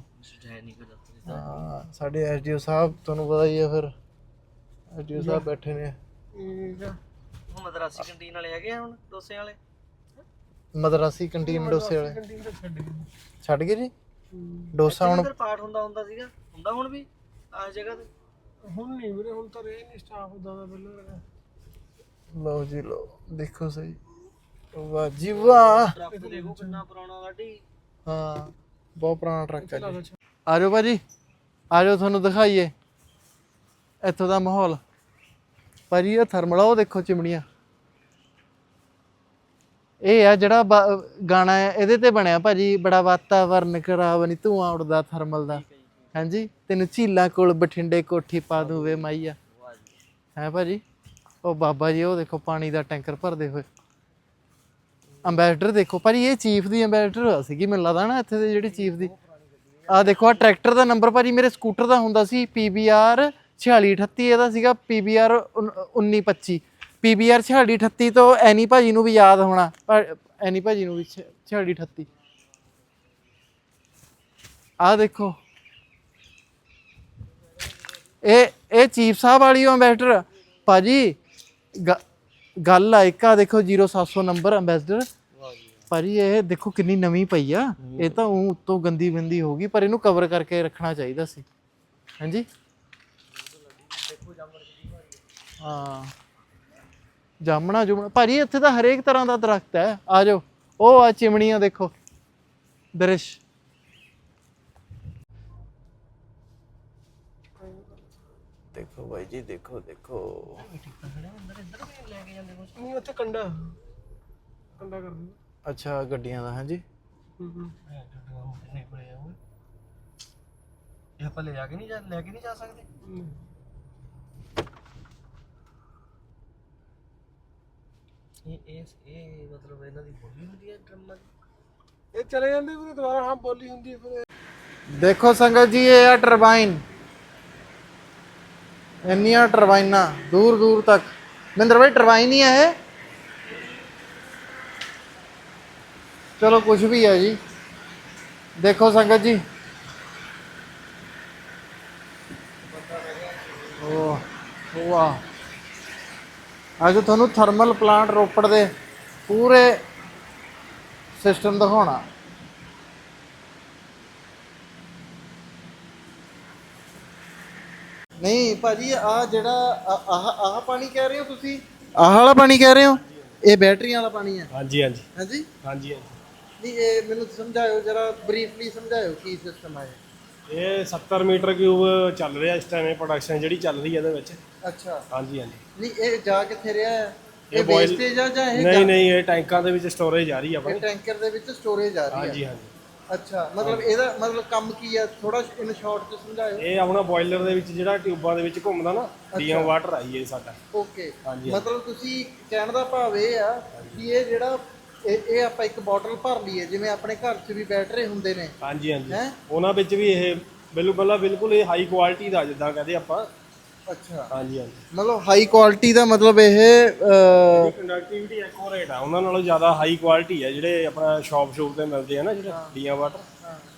ਹਾਂ ਸਾਡੇ ਐਸਡੀਓ ਸਾਹਿਬ ਤੁਹਾਨੂੰ ਪਤਾ ਹੀ ਆ ਫਿਰ। ਐਸਡੀਓ ਸਾਹਿਬ ਬੈਠੇ ਨੇ। ਠੀਕ ਆ। ਮਦਰਾਸੀ ਕੰਟੀਨ ਵਾਲੇ ਹੈਗੇ ਆ ਹੁਣ ਡੋਸੇ ਵਾਲੇ? ਮਦਰਾਸੀ ਕੰਟੀਨ ਡੋਸੇ ਵਾਲੇ। ਕੰਟੀਨ ਤਾਂ ਛੱਡ ਗਏ। ਜੀ? ਡੋਸਾ ਹੁਣ ਇੱਧਰ ਪਾਠ ਹੁੰਦਾ ਹੁੰਦਾ ਸੀਗਾ? ਹੁੰਦਾ ਹੁਣ ਵੀ? ਆ ਜਗ੍ਹਾ ਤੇ? ਹੁਣ ਨਹੀਂ ਵੀਰੇ ਹੁਣ ਤਾਂ ਰਹੇ ਨਹੀਂ ਸਟਾਫ ਉਦਾਂ ਦਾ ਪਹਿਲਾਂ ਲਗਾ ਲਓ ਜੀ ਲਓ। ਦੇਖੋ ਸਹੀ। ਵਾਹ ਜੀ ਵਾਹ। ਟਰੱਕ ਦੇਖੋ ਕਿੰਨਾ ਪੁਰਾਣਾ ਲਾਡੀ। ਹਾਂ ਬਹੁਤ ਪੁਰਾਣਾ ਟਰੱਕ ਹੈ ਜੀ। ਆ ਜਾਓ ਭਾਜੀ। ਆ ਜਾਓ ਤੁਹਾਨੂੰ ਦਿਖਾਈਏ। ਇੱਥੋਂ ਦਾ ਮਾਹੌਲ। ਭਾਜੀ ਇਹ ਥਰਮਲ ਆ ਉਹ ਦੇਖੋ ਚਿਮਣੀਆਂ ਇਹ ਆ ਜਿਹੜਾ ਬਾ- ਗਾਣਾ ਹੈ ਇਹਦੇ ਤੇ ਬਣਿਆ ਭਾਜੀ ਬੜਾ ਵਾਤਾਵਰਨ ਖਰਾਬ ਨਹੀਂ ਧੂਆਂ ਉੜਦਾ ਥਰਮਲ ਦਾ। ਹਾਂਜੀ ਤੈਨੂੰ ਝੀਲਾਂ ਕੋਲ ਬਠਿੰਡੇ ਕੋਠੀ ਪਾ ਦੂੰ ਵੇ ਮਾਈਆ। ਹੈ ਭਾਜੀ ਉਹ ਬਾਬਾ ਜੀ ਉਹ ਦੇਖੋ ਪਾਣੀ ਦਾ ਟੈਂਕਰ ਭਰਦੇ ਹੋਏ। ਅੰਬੈਸਡਰ ਦੇਖੋ ਭਾਜੀ ਇਹ ਚੀਫ ਦੀ ਅੰਬੈਸਡਰ ਸੀਗੀ ਮੈਨੂੰ ਲੱਗਦਾ ਨਾ ਇੱਥੇ ਦੇ ਜਿਹੜੀ ਚੀਫ ਦੀ। ਆ ਦੇਖੋ ਆ ਟਰੈਕਟਰ ਦਾ ਨੰਬਰ ਭਾਜੀ ਮੇਰੇ ਸਕੂਟਰ ਦਾ ਹੁੰਦਾ ਸੀ PBR 4638 ਇਹਦਾ ਸੀਗਾ PBR 1925 PBR 4638 ਤੋਂ ਐਨੀ ਭਾਜੀ ਨੂੰ ਵੀ ਯਾਦ ਹੋਣਾ, ਪਰ ਐਨੀ ਭਾਜੀ ਨੂੰ ਵੀ 4638 ਆ ਦੇਖੋ। ਇਹ ਇਹ ਚੀਫ ਸਾਹਿਬ ਵਾਲੀ ਅੰਬੈਸਡਰ ਭਾਜੀ ਗੱਲ ਆ ਇੱਕ ਆ ਦੇਖੋ 0700 ਨੰਬਰ ਅੰਬੈਸਡਰ ਭਾਜੀ, ਇਹ ਦੇਖੋ ਕਿੰਨੀ ਨਵੀਂ ਪਈ ਆ। ਇਹ ਤਾਂ ਉਹ ਉੱਤੋਂ ਗੰਦੀ ਬੰਦੀ ਹੋ ਗਈ, ਪਰ ਇਹਨੂੰ ਕਵਰ ਕਰਕੇ ਰੱਖਣਾ ਚਾਹੀਦਾ ਸੀ। ਹਾਂਜੀ? ਹਾਂ। ਜਾਮਣਾ ਜੁਮਣਾ। ਭਾਜੀ ਇੱਥੇ ਤਾਂ ਹਰੇਕ ਤਰ੍ਹਾਂ ਦਾ ਦਰਖਤ ਹੈ। ਆ ਜਾਓ। ਉਹ ਆ ਚਿਮਣੀਆਂ ਦੇਖੋ। ਦ੍ਰਿਸ਼। ਦੇਖੋ ਭਾਈ ਜੀ ਦੇਖੋ ਦੇਖੋ। ਨਹੀਂ ਉੱਥੇ ਕੰਡਾ। ਕੰਡਾ ਕਰ ਦਿੰਦੇ ਅੱਛਾ ਗੱਡੀਆਂ ਦਾ ਹਾਂਜੀ। ਹੂੰ ਹੂੰ। ਇਹ ਆਪਾਂ ਲੈ ਜਾ ਕੇ ਨਹੀਂ ਜਾ ਲੈ ਕੇ ਨਹੀਂ ਜਾ ਸਕਦੇ? ਇਹ ਇਹ ਇਹ ਮਤਲਬ ਇਹਨਾਂ ਦੀ ਬੋਲੀ ਹੁੰਦੀ ਹੈ ਡਰਮਾਂ ਦੀ ਇਹ ਚਲੇ ਜਾਂਦੇ ਵੀਰੇ ਦੁਬਾਰਾ ਹਾਂ ਬੋਲੀ ਹੁੰਦੀ ਹੈ ਫਿਰ ਦੇਖੋ ਸੰਗਤ ਜੀ ਇਹ ਆ ਟਰਬਾਈਨ। ਇੰਨੀਆਂ ਟਰਬਾਈਨਾਂ ਦੂਰ ਦੂਰ ਤੱਕ। ਮਹਿੰਦਰ ਭਾਈ ਟਰਬਾਈਨ ਹੀ ਹੈ ਇਹ। ਚਲੋ ਕੁਝ ਵੀ ਹੈ ਜੀ। ਦੇਖੋ ਸੰਗਤ ਜੀ। ਉਹ ਵਾਹ ਅੱਜ ਤੁਹਾਨੂੰ ਥਰਮਲ ਪਲਾਂਟ ਰੋਪੜ ਦੇ ਪੂਰੇ ਸਿਸਟਮ ਦਿਖਾਉਣਾ। ਨਹੀਂ ਭਾਜੀ ਆ ਜਿਹੜਾ ਆਹ ਆਹ ਪਾਣੀ ਕਹਿ ਰਹੇ ਹੋ ਤੁਸੀਂ? ਆਹ ਵਾਲਾ ਪਾਣੀ ਕਹਿ ਰਹੇ ਹੋ? ਇਹ ਬੈਟਰੀਆਂ ਵਾਲਾ ਪਾਣੀ ਹੈ? ਹਾਂਜੀ ਹਾਂਜੀ। ਹਾਂਜੀ? ਹਾਂਜੀ ਨਹੀਂ ਇਹ ਮੈਨੂੰ ਸਮਝਾਇਓ ਜਰਾ ਬਰੀਫਲੀ ਸਮਝਾਇਓ ਕੀ ਸਿਸਟਮ ਹੈ ਇਹ। ਇਹ 70 ਮੀਟਰ ਕਿਊਬ ਚੱਲ ਰਿਹਾ ਇਸ ਟਾਈਮ ਪ੍ਰੋਡਕਸ਼ਨ ਜਿਹੜੀ ਚੱਲ ਰਹੀ ਹੈ ਇਹਦੇ ਵਿੱਚ। ਅੱਛਾ। ਹਾਂਜੀ ਹਾਂਜੀ। ਨਹੀਂ ਇਹ ਜਾ ਕਿੱਥੇ ਰਿਹਾ ਹੈ? ਇਹ ਇਹ boil- ਵੇਸਟੇਜ ਆ ਜਾਂ ਇਹ ਨਹੀਂ ਨਹੀਂ ਇਹ ਟੈਂਕਾਂ ਦੇ ਵਿੱਚ ਸਟੋਰੇਜ ਆ ਰਹੀ ਹੈ ਇਹ ਆਪਣੀ ਟੈਂਕਰ ਦੇ ਵਿੱਚ ਸਟੋਰੇਜ ਆ ਰਹੀ ਹੈ ਹਾਂਜੀ ਹਾਂਜੀ। ਅੱਛਾ ਮਤਲਬ ਇਹਦਾ ਮਤਲਬ ਕੰਮ ਕੀ ਹੈ ਥੋੜਾ ਇਨ ਸ਼ਾਰਟ ਚ ਸਮਝਾਇਓ। ਇਹ ਆਪਣਾ ਬੋਇਲਰ ਦੇ ਵਿੱਚ ਜਿਹੜਾ ਟਿਊਬਾਂ ਦੇ ਵਿੱਚ ਘੁੰਮਦਾ ਨਾ ਡੀਐਮ ਵਾਟਰ ਆਈ ਹੈ ਸਾਡਾ। ਓਕੇ। ਹਾਂਜੀ। ਮਤਲਬ ਤੁਸੀਂ ਕਹਿਣ ਦਾ ਭਾਵ ਇਹ ਆ ਕਿ ਇਹ ਜਿਹੜਾ ਇਹ ਇਹ ਆਪਾਂ ਇੱਕ ਬੋਟਲ ਭਰ ਲਈਏ ਜਿਵੇਂ ਆਪਣੇ ਘਰ 'ਚ ਵੀ ਬੈਟਰੀ ਹੁੰਦੇ ਨੇ। ਹਾਂਜੀ ਹਾਂਜੀ। ਹੈਂ? ਉਹਨਾਂ ਵਿੱਚ ਵੀ ਇਹ ਬਿਲਕੁਲ ਬਿਲਕੁਲ ਇਹ ਹਾਈ ਕੁਆਲਿਟੀ ਦਾ ਜਿੱਦਾਂ ਕਹਦੇ ਆਪਾਂ ਅੱਛਾ। ਹਾਂਜੀ ਹਾਂਜੀ। ਮਤਲਬ ਹਾਈ ਕੁਆਲਿਟੀ ਦਾ ਮਤਲਬ ਇਹ ਅਹ, ਕੰਡਕਟਿਵਿਟੀ ਐਕੂਰੇਟ ਆ ਉਹਨਾਂ ਨਾਲੋਂ ਜ਼ਿਆਦਾ ਹਾਈ ਕੁਆਲਿਟੀ ਹੈ ਜਿਹੜੇ ਆਪਣਾ ਸ਼ਾਪ ਸ਼ੂਪ ਤੇ ਮਿਲਦੇ ਆ ਨਾ ਜਿਹੜੇ ਡੀਐਮ ਵਾਟਰ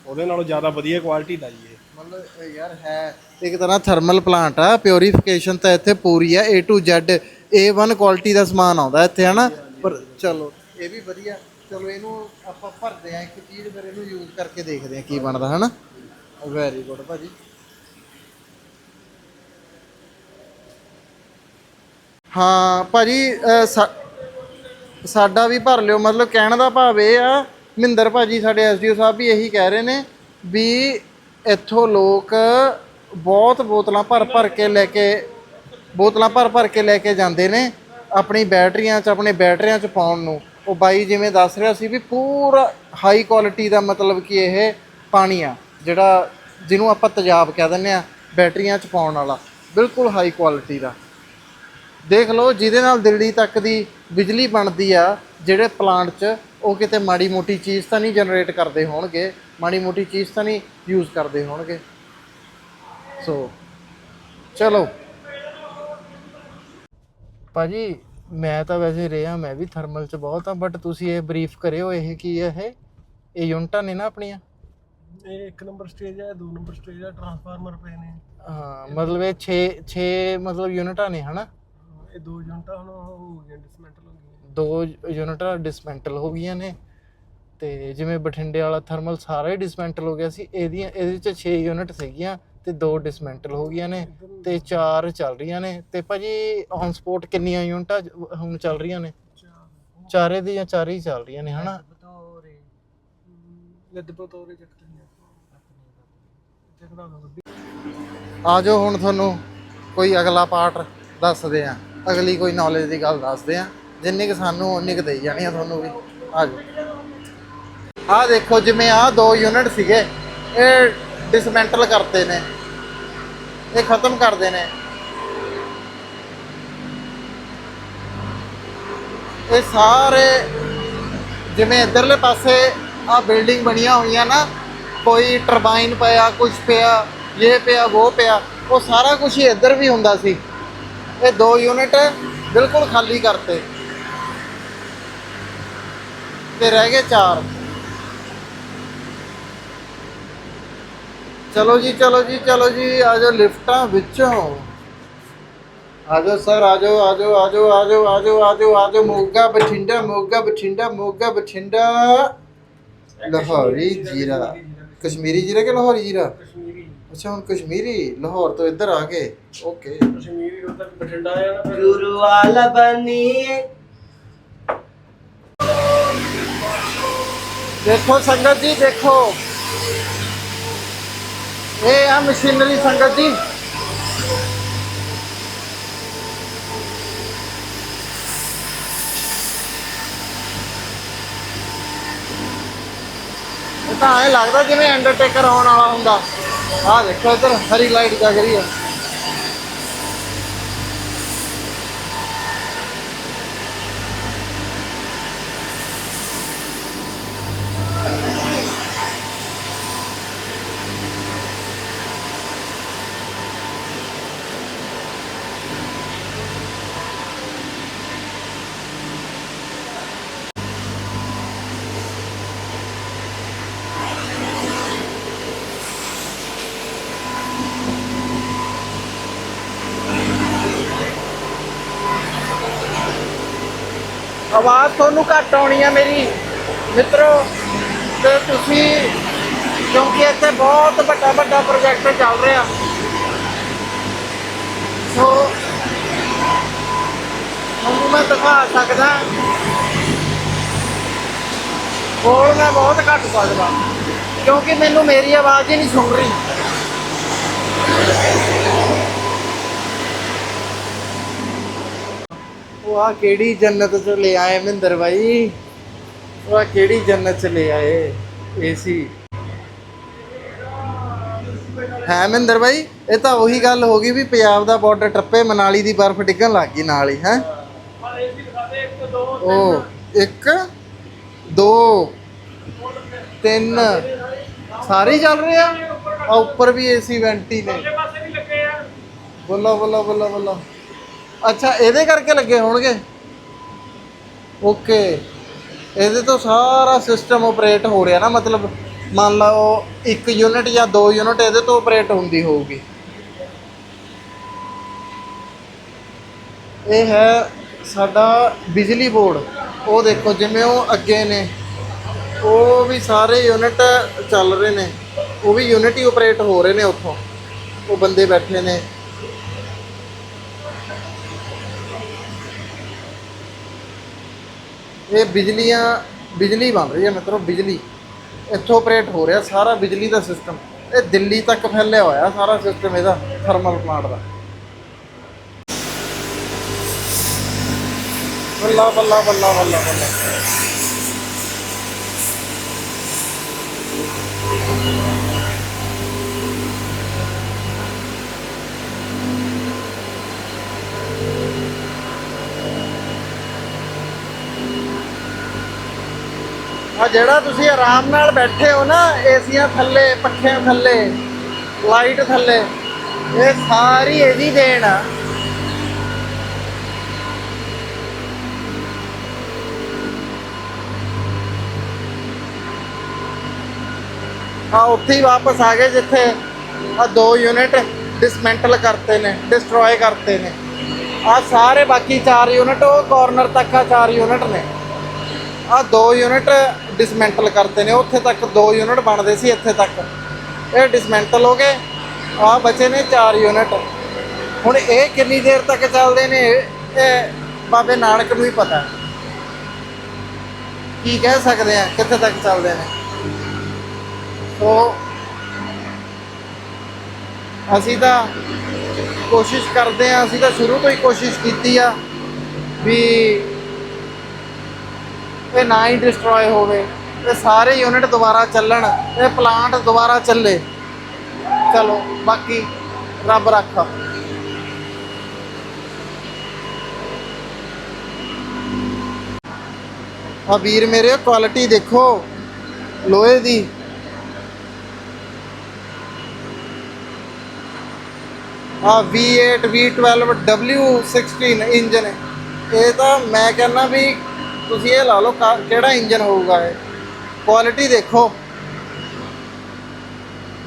ਉਹਦੇ ਨਾਲੋਂ ਜ਼ਿਆਦਾ ਵਧੀਆ ਕੁਆਲਿਟੀ ਦਾ ਜੀ ਇਹ। ਮਤਲਬ ਇਹ ਯਾਰ ਹੈ ਇੱਕ ਤਰ੍ਹਾਂ ਥਰਮਲ ਪਲਾਂਟ ਆ ਪਿਉਰੀਫਿਕੇਸ਼ਨ ਤਾਂ ਇੱਥੇ ਪੂਰੀ ਆ A to Z A1 quality ਦਾ ਸਮਾਨ ਆਉਂਦਾ ਇੱਥੇ ਹਨਾ? ਪਰ ਚਲੋ ਇਹ ਵੀ ਵਧੀਆ। ਚਲੋ ਇਹਨੂੰ ਆਪਾਂ ਭਰਦੇ ਆ ਇੱਕ ਚੀਜ਼ ਫਿਰ ਇਹਨੂੰ ਯੂਜ਼ ਕਰਕੇ ਦੇਖਦੇ ਆ ਕੀ ਬਣਦਾ ਹਨਾ? ਵੈਰੀ ਗੁੱਡ ਭਾਜੀ। ਹਾਂ ਭਾਜੀ ਅ, ਸਾ- ਸਾਡਾ ਵੀ ਭਰ ਲਿਓ। ਮਤਲਬ ਕਹਿਣ ਦਾ ਭਾਵ ਇਹ ਆ ਮਹਿੰਦਰ ਭਾਜੀ ਸਾਡੇ ਐਸਡੀਓ ਸਾਹਿਬ ਵੀ ਇਹੀ ਕਹਿ ਰਹੇ ਨੇ ਵੀ ਇੱਥੋਂ ਲੋਕ ਬਹੁਤ ਬੋਤਲਾਂ ਭਰ ਭਰ ਕੇ ਲੈ ਕੇ ਬੋਤਲਾਂ ਭਰ ਭਰ ਕੇ ਲੈ ਕੇ ਜਾਂਦੇ ਨੇ ਆਪਣੀ ਬੈਟਰੀਆਂ 'ਚ ਆਪਣੇ ਬੈਟਰੀਆਂ 'ਚ ਪਾਉਣ ਨੂੰ। ਉਹ ਬਾਈ ਜਿਵੇਂ ਦੱਸ ਰਿਹਾ ਸੀ ਵੀ ਪੂਰਾ ਹਾਈ ਕੁਆਲਿਟੀ ਦਾ ਮਤਲਬ ਕਿ ਇਹ ਪਾਣੀ ਆ ਜਿਹੜਾ ਜਿਹਨੂੰ ਆਪਾਂ ਤੇਜ਼ਾਬ ਕਹਿ ਦਿੰਦੇ ਆ ਬੈਟਰੀਆਂ 'ਚ ਪਾਉਣ ਵਾਲਾ। ਬਿਲਕੁਲ ਹਾਈ ਕੁਆਲਿਟੀ ਦਾ। ਦੇਖ ਲਓ ਜਿਹਦੇ ਨਾਲ ਦਿੱਲੀ ਤੱਕ ਦੀ ਬਿਜਲੀ ਬਣਦੀ ਆ ਜਿਹੜੇ ਪਲਾਂਟ 'ਚ ਉਹ ਕਿਤੇ ਮਾੜੀ ਮੋਟੀ ਚੀਜ਼ ਤਾਂ ਨਹੀਂ ਜਨਰੇਟ ਕਰਦੇ ਹੋਣਗੇ ਮਾੜੀ ਮੋਟੀ ਚੀਜ਼ ਤਾਂ ਨਹੀਂ ਯੂਜ਼ ਕਰਦੇ ਹੋਣਗੇ। ਸੋ ਚਲੋ। ਭਾਜੀ ਮੈਂ ਤਾਂ ਵੈਸੇ ਰਿਹਾ ਮੈਂ ਵੀ ਥਰਮਲ 'ਚ ਬਹੁਤ ਆ ਬਟ ਤੁਸੀਂ ਇਹ ਬਰੀਫ ਕਰਿਓ ਇਹ ਕੀ ਹੈ ਇਹ? ਇਹ ਯੂਨਟਾਂ ਨੇ ਨਾ ਆਪਣੀਆਂ? ਇਹ ਇੱਕ ਨੰਬਰ ਸਟੇਜ ਹੈ ਦੋ ਨੰਬਰ ਸਟੇਜ ਹੈ ਟਰਾਂਸਫਾਰਮਰ ਪਏ ਨੇ। ਹਾਂ ਮਤਲਬ ਇਹ 6 6 ਮਤਲਬ ਯੂਨਿਟਾਂ ਨੇ ਹਨਾ? ਇਹ ਦੋ ਯੂਨਿਟਾਂ ਹੁਣ ਹੋ ਗਈਆਂ ਡਿਸਮੈਂਟਲ ਹੋ ਗਈਆਂ। ਦੋ ਯੂਨਿਟਾਂ ਡਿਸਮੈਂਟਲ ਹੋ ਗਈਆਂ ਨੇ। ਤੇ ਜਿਵੇਂ ਬਠਿੰਡੇ ਵਾਲਾ ਥਰਮਲ ਸਾਰਾ ਹੀ ਡਿਸਮੈਂਟਲ ਹੋ ਗਿਆ ਸੀ। ਇਹਦੀਆਂ ਇਹਦੇ ਚ 6 ਯੂਨਿਟ ਸੀਗੀਆਂ ਤੇ ਦੋ ਡਿਸਮੈਂਟਲ ਹੋ ਗਈਆਂ ਨੇ ਤੇ ਚਾਰ ਚੱਲ ਰਹੀਆਂ ਨੇ। ਤੇ ਭਾਜੀ ਔਨ ਸਪੋਰਟ ਕਿੰਨੀਆਂ ਯੂਨਿਟਾਂ ਹੁਣ ਚੱਲ ਰਹੀਆਂ ਨੇ? ਚਾਰੇ। ਦੀਆਂ ਚਾਰੇ ਹੀ ਚੱਲ ਰਹੀਆਂ ਨੇ ਹਨਾ? ਲੱਦ ਪਤੋਰੇ ਚੱਕ ਰਹੀਆਂ ਚੱਕਦਾ ਦੋ ਆ ਜਾਓ ਹੁਣ ਤੁਹਾਨੂੰ ਕੋਈ ਅਗਲਾ ਪਾਰਟ ਦੱਸਦੇ ਆ। ਅਗਲੀ ਕੋਈ ਨੌਲੇਜ ਦੀ ਗੱਲ ਦੱਸਦੇ ਆ ਜਿੰਨੀ ਕਿ ਸਾਨੂੰ, ਉਨੀ ਕੁ ਦੇਈ ਜਾਣੀ ਆ ਤੁਹਾਨੂੰ ਵੀ। ਆ ਜਾਓ। ਆ ਦੇਖੋ, ਜਿਵੇਂ ਆ ਦੋ ਯੂਨਿਟ ਸੀਗੇ, ਇਹ ਡਿਸਮੈਂਟਲ ਕਰਤੇ ਨੇ। ਇਹ ਖਤਮ ਕਰਦੇ ਨੇ। ਇਹ ਸਾਰੇ, ਜਿਵੇਂ ਇਧਰਲੇ ਪਾਸੇ ਆ ਬਿਲਡਿੰਗ ਬਣੀਆਂ ਹੋਈਆਂ ਨਾ, ਕੋਈ ਟਰਬਾਈਨ ਪਿਆ ਕੁਝ ਪਿਆ, ਇਹ ਪਿਆ, ਉਹ ਪਿਆ, ਉਹ ਸਾਰਾ ਕੁਝ ਹੀ ਇੱਧਰ ਵੀ ਹੁੰਦਾ ਸੀ। ਇਹ ਦੋ ਯੂਨਿਟ ਬਿਲਕੁਲ ਖਾਲੀ ਕਰਤੇ। ਤੇ ਰਹਿ ਗਏ ਚਾਰ। ਚਲੋ ਜੀ ਚਲੋ ਜੀ ਚਲੋ ਜੀ ਆ ਜਾਓ ਲਿਫਟਾਂ ਵਿੱਚੋਂ। ਆ ਜਾਓ ਸਰ ਆ ਜਾਓ ਆ ਜਾਓ ਆ ਜਾਓ ਆ ਜਾਓ ਆ ਜਾਓ ਆ ਜਾਓ ਆ ਜਾਓ ਮੋਗਾ ਬਠਿੰਡਾ ਮੋਗਾ ਬਠਿੰਡਾ ਮੋਗਾ ਬਠਿੰਡਾ। ਲਾਹੌਰੀ ਜੀਰਾ। ਕਸ਼ਮੀਰੀ ਜੀਰਾ ਕਿ ਲਾਹੌਰੀ ਜੀਰਾ? ਅੱਛਾ ਹੁਣ ਕਸ਼ਮੀਰੀ ਲਾਹੌਰ ਤੋਂ ਇੱਧਰ ਆ ਗਏ। ਓਕੇ। ਕਸ਼ਮੀਰੀ ਉਹ ਤੱਕ ਬਠਿੰਡਾ ਆ ਨਾ ਫਿਰ? ਗੁਰੂ ਵਾਲਾ ਬਣੀ ਦੇਖੋ ਸੰਗਤ ਜੀ ਦੇਖੋ। ਇਹ ਆ ਮਸ਼ੀਨਰੀ ਸੰਗਤ ਜੀ। ਇਹ ਤਾਂ ਐ ਲੱਗਦਾ ਜਿਵੇਂ ਅੰਡਰਟੇਕਰ ਆਉਣ ਵਾਲਾ ਹੁੰਦਾ। ਆਹ ਦੇਖੋ ਇੱਧਰ ਹਰੀ ਲਾਈਟ ਜਗ ਰਹੀ ਹੈ। ਆਵਾਜ਼ ਤੁਹਾਨੂੰ ਘੱਟ ਆਉਣੀ ਆ ਮੇਰੀ। ਮਿੱਤਰੋ, ਤੇ ਤੁਸੀਂ, ਕਿਉਂਕਿ ਇੱਥੇ ਬਹੁਤ ਵੱਡਾ ਵੱਡਾ ਪ੍ਰੋਜੈਕਟ ਚੱਲ ਰਿਹਾ। ਸੋ, ਤੁਹਾਨੂੰ ਮੈਂ ਦਿਖਾ ਸਕਦਾ। ਬੋਲ ਮੈਂ ਬਹੁਤ ਘੱਟ ਸਕਦਾ ਕਿਉਂਕਿ ਮੈਨੂੰ ਮੇਰੀ ਆਵਾਜ਼ ਹੀ ਨਹੀਂ ਸੁਣ ਰਹੀ। ਉਹ ਆ ਕਿਹੜੀ ਜੰਨਤ ਚ ਲੈ ਆਏ ਮਹਿੰਦਰ ਬਾਈ? ਉਹ ਆ ਕਿਹੜੀ ਜੰਨਤ ਚ ਲੈ ਆਏ? ਏਸੀ ਹੈ ਮਹਿੰਦਰ ਬਾਈ, ਇਹ ਤਾਂ ਉਹੀ ਗੱਲ ਹੋ ਗਈ ਵੀ ਪੰਜਾਬ ਦਾ ਬਾਰਡਰ ਟੱਪੇ, ਮਨਾਲੀ ਦੀ ਬਰਫ਼ ਡਿੱਗਣ ਲੱਗ ਗਈ ਨਾਲ ਹੀ, ਹੈ? ਉਹ ਇੱਕ, ਦੋ, ਤਿੰਨ, ਸਾਰੇ ਚੱਲ ਰਹੇ ਆ? ਆ ਉੱਪਰ ਵੀ ਏਸੀ ਵੈਂਟੀ ਨੇ। ਬੋਲੋ ਬੋਲੋ ਬੋਲੋ ਬੋਲੋ। ਅੱਛਾ, ਇਹਦੇ ਕਰਕੇ ਲੱਗੇ ਹੋਣਗੇ? ਓਕੇ ਇਹਦੇ ਤੋਂ ਸਾਰਾ ਸਿਸਟਮ ਆਪਰੇਟ ਹੋ ਰਿਹਾ ਨਾ, ਮਤਲਬ ਮੰਨ ਲਓ ਇੱਕ ਯੂਨਿਟ ਜਾਂ ਦੋ ਯੂਨਿਟ ਇਹਦੇ ਤੋਂ ਆਪਰੇਟ ਹੁੰਦੀ ਹੋਊਗੀ। ਇਹ ਹੈ ਸਾਡਾ ਬਿਜਲੀ ਬੋਰਡ। ਉਹ ਦੇਖੋ, ਜਿਵੇਂ ਉਹ ਅੱਗੇ ਨੇ, ਉਹ ਵੀ ਸਾਰੇ ਯੂਨਿਟ ਚੱਲ ਰਹੇ ਨੇ। ਉਹ ਵੀ ਯੂਨਿਟ ਹੀ ਆਪਰੇਟ ਹੋ ਰਹੇ ਨੇ ਉੱਥੋਂ। ਉਹ ਬੰਦੇ ਬੈਠੇ ਨੇ। ਇਹ ਬਿਜਲੀਆਂ, ਬਿਜਲੀ ਬਣ ਰਹੀ ਹੈ ਮਿੱਤਰੋ, ਬਿਜਲੀ। ਇੱਥੋਂ ਆਪਰੇਟ ਹੋ ਰਿਹਾ ਸਾਰਾ ਬਿਜਲੀ ਦਾ ਸਿਸਟਮ ਇਹ ਦਿੱਲੀ ਤੱਕ ਫੈਲਿਆ ਹੋਇਆ ਸਾਰਾ ਸਿਸਟਮ ਇਹਦਾ ਥਰਮਲ ਪਲਾਂਟ ਦਾ। ਬੱਲਾ ਬੱਲਾ ਬੱਲਾ ਬੱਲਾ ਬੱਲਾ। ਆ ਜਿਹੜਾ ਤੁਸੀਂ ਆਰਾਮ ਨਾਲ ਬੈਠੇ ਹੋ ਨਾ, ਏਸੀਆਂ ਥੱਲੇ ਪੱਖਿਆਂ ਥੱਲੇ, ਲਾਈਟ ਥੱਲੇ, ਇਹ ਸਾਰੀ ਇਹਦੀ ਦੇਣ ਆ। ਆ ਉੱਥੇ ਹੀ ਵਾਪਸ ਆ ਗਏ ਜਿੱਥੇ ਆ ਦੋ ਯੂਨਿਟ ਡਿਸਮੈਂਟਲ ਕਰਤੇ ਨੇ ਡਿਸਟਰੋਏ ਕਰਤੇ ਨੇ। ਆ ਸਾਰੇ ਬਾਕੀ ਚਾਰ ਯੂਨਿਟ ਉਹ ਕਾਰਨਰ ਤੱਕ ਆ ਚਾਰ ਯੂਨਿਟ ਨੇ। ਆ ਦੋ ਯੂਨਿਟ ਡਿਸਮੈਂਟਲ ਕਰਤੇ ਨੇ, ਉੱਥੇ ਤੱਕ ਦੋ ਯੂਨਿਟ ਬਣਦੇ ਸੀ, ਇੱਥੇ ਤੱਕ। ਇਹ ਡਿਸਮੈਂਟਲ ਹੋ ਗਏ, ਆ ਬਚੇ ਨੇ ਚਾਰ ਯੂਨਿਟ ਹੁਣ ਇਹ ਕਿੰਨੀ ਦੇਰ ਤੱਕ ਚੱਲਦੇ ਨੇ, ਇਹ ਬਾਬੇ ਨਾਨਕ ਨੂੰ ਹੀ ਪਤਾ। ਕੀ ਕਹਿ ਸਕਦੇ ਆ, ਕਿੱਥੇ ਤੱਕ ਚੱਲਦੇ ਨੇ। ਸੋ, ਅਸੀਂ ਤਾਂ ਕੋਸ਼ਿਸ਼ ਕਰਦੇ ਆ, ਅਸੀਂ ਤਾਂ ਸ਼ੁਰੂ ਤੋਂ ਹੀ ਕੋਸ਼ਿਸ਼ ਕੀਤੀ ਆ ਵੀ ਇਹ ਨਾ ਹੀ ਡਿਸਟਰੋਏ ਹੋਵੇ ਇਹ ਸਾਰੇ ਯੂਨਿਟ ਦੁਬਾਰਾ ਚੱਲਣ ਇਹ ਪਲਾਂਟ ਦੁਬਾਰਾ ਚੱਲੇ। ਚਲੋ, ਬਾਕੀ ਰੱਬ ਰੱਖਾ। ਆ ਵੀਰ ਮੇਰੇ ਕੁਆਲਿਟੀ ਦੇਖੋ, ਲੋਹੇ ਦੀ। ਆ V8 V12 W16 ਇੰਜਨ ਇਹ ਤਾਂ ਮੈਂ ਕਹਿੰਦਾ ਵੀ ਤੁਸੀਂ ਇਹ ਲਾ ਲਓ ਕਿਹੜਾ ਇੰਜਨ ਹੋਊਗਾ ਇਹ? ਕੁਆਲਿਟੀ ਦੇਖੋ।